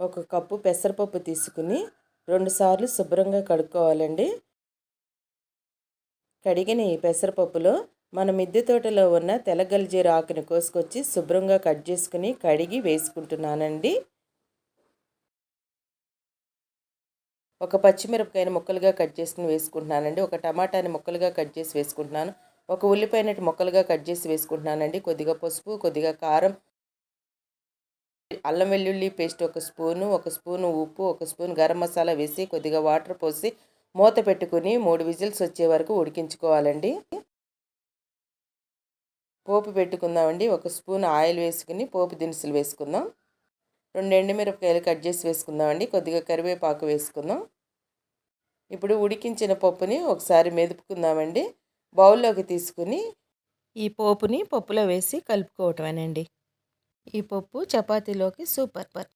ఒక కప్పు పెసరపప్పు తీసుకుని రెండుసార్లు శుభ్రంగా కడుక్కోవాలండి. కడిగిన ఈ పెసరపప్పులో మన మిద్దె తోటలో ఉన్న తెల్లగల్జీర ఆకుని కోసుకొచ్చి శుభ్రంగా కట్ చేసుకుని కడిగి వేసుకుంటున్నానండి. ఒక పచ్చిమిరపకాయని ముక్కలుగా కట్ చేసుకుని వేసుకుంటున్నానండి. ఒక టమాటాని ముక్కలుగా కట్ చేసి వేసుకుంటున్నాను. ఒక ఉల్లిపాయనటి ముక్కలుగా కట్ చేసి వేసుకుంటున్నానండి. కొద్దిగా పసుపు కొద్దిగా కారం అల్లం వెల్లుల్లి పేస్ట్ ఒక స్పూను ఒక స్పూను ఉప్పు ఒక స్పూన్ గరం మసాలా వేసి కొద్దిగా వాటర్ పోసి మూత పెట్టుకుని మూడు విజిల్స్ వచ్చే వరకు ఉడికించుకోవాలండి. పోపు పెట్టుకుందామండి. ఒక స్పూన్ ఆయిల్ వేసుకుని పోపు దినుసులు వేసుకుందాం. రెండు ఎండుమిరపకాయలు కట్ చేసి వేసుకుందామండి. కొద్దిగా కరివేపాకు వేసుకుందాం. ఇప్పుడు ఉడికించిన పప్పుని ఒకసారి మెదుపుకుందామండి. బౌల్లోకి తీసుకుని ఈ పోపుని పప్పులో వేసి కలుపుకోవటమేనండి. ఈ పప్పు చపాతీలోకి సూపర్ పర్